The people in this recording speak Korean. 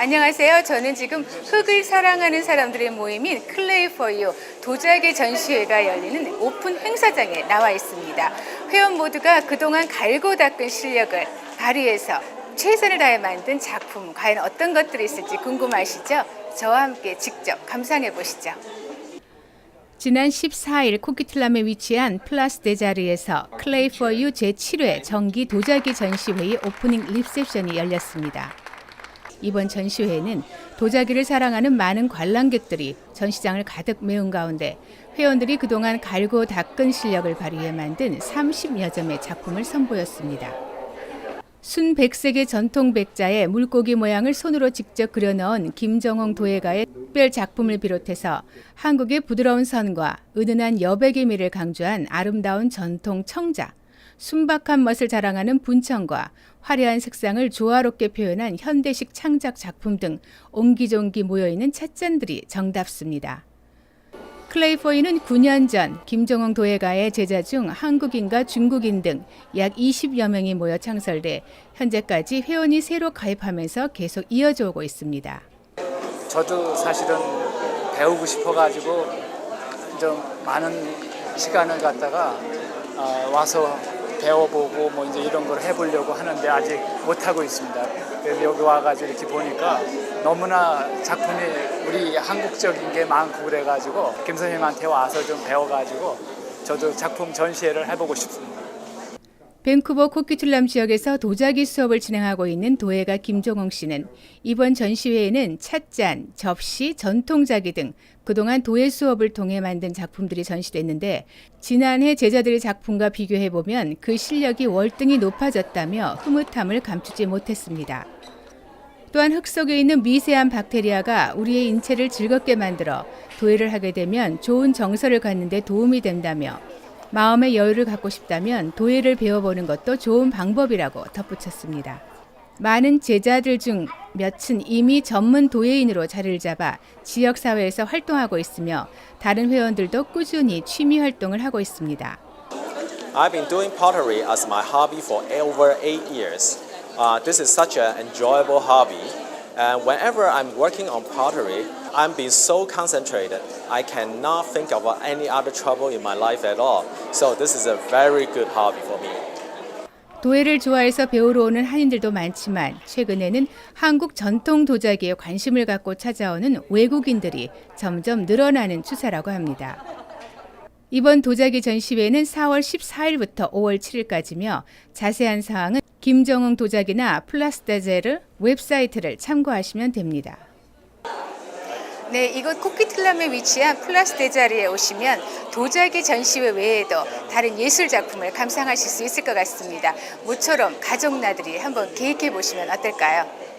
안녕하세요. 저는 지금 흙을 사랑하는 사람들의 모임인 클레이 포유 도자기 전시회가 열리는 오픈 행사장에 나와 있습니다. 회원 모두가 그동안 갈고 닦은 실력을 발휘해서 최선을 다해 만든 작품 과연 어떤 것들이 있을지 궁금하시죠? 저와 함께 직접 감상해 보시죠. 지난 14일 코키틀람에 위치한 플라스 데자르에서 클레이 포유 제7회 정기 도자기 전시회의 오프닝 리셉션이 열렸습니다. 이번 전시회에는 도자기를 사랑하는 많은 관람객들이 전시장을 가득 메운 가운데 회원들이 그동안 갈고 닦은 실력을 발휘해 만든 30여 점의 작품을 선보였습니다. 순백색의 전통 백자에 물고기 모양을 손으로 직접 그려 넣은 김정홍 도예가의 특별 작품을 비롯해서 한국의 부드러운 선과 은은한 여백의 미를 강조한 아름다운 전통 청자, 순박한 멋을 자랑하는 분청과 화려한 색상을 조화롭게 표현한 현대식 창작 작품 등 옹기종기 모여있는 찻잔들이 정답습니다. 클레이포이는 9년 전 김정홍 도예가의 제자 중 한국인과 중국인 등 약 20여 명이 모여 창설돼 현재까지 회원이 새로 가입하면서 계속 이어져 오고 있습니다. 저도 사실은 배우고 싶어가지고 좀 많은 시간을 갖다가 어, 와서 배워보고 뭐 이제 이런 걸 해보려고 하는데 아직 못 하고 있습니다. 여기 와가지고 이렇게 보니까 너무나 작품이 우리 한국적인 게 많고 그래가지고 김 선생님한테 와서 좀 배워가지고 저도 작품 전시회를 해보고 싶습니다. 밴쿠버 코키툴람 지역에서 도자기 수업을 진행하고 있는 도예가 김종홍 씨는 이번 전시회에는 찻잔, 접시, 전통자기 등 그동안 도예 수업을 통해 만든 작품들이 전시됐는데 지난해 제자들의 작품과 비교해 보면 그 실력이 월등히 높아졌다며 흐뭇함을 감추지 못했습니다. 또한 흙 속에 있는 미세한 박테리아가 우리의 인체를 즐겁게 만들어 도예를 하게 되면 좋은 정서를 갖는 데 도움이 된다며 마음의 여유를 갖고 싶다면 도예를 배워보는 것도 좋은 방법이라고 덧붙였습니다. 많은 제자들 중 몇은 이미 전문 도예인으로 자리를 잡아 지역 사회에서 활동하고 있으며 다른 회원들도 꾸준히 취미 활동을 하고 있습니다. I've been doing pottery as my hobby for over eight years. Uh, this is such an enjoyable hobby. And whenever I'm working on pottery, I'm being so concentrated. I cannot think of any other trouble in my life at all. So this is a very good hobby for me. 도예를 좋아해서 배우러 오는 한인들도 많지만 최근에는 한국 전통 도자기에 관심을 갖고 찾아오는 외국인들이 점점 늘어나는 추세라고 합니다. 이번 도자기 전시회는 4월 14일부터 5월 7일까지며 자세한 사항은 김정흥 도자기나 플라스타제르 웹사이트를 참고하시면 됩니다. 네, 이곳 코키틀람에 위치한 플라스 데자리에 오시면 도자기 전시회 외에도 다른 예술 작품을 감상하실 수 있을 것 같습니다. 모처럼 가족 나들이 한번 계획해 보시면 어떨까요?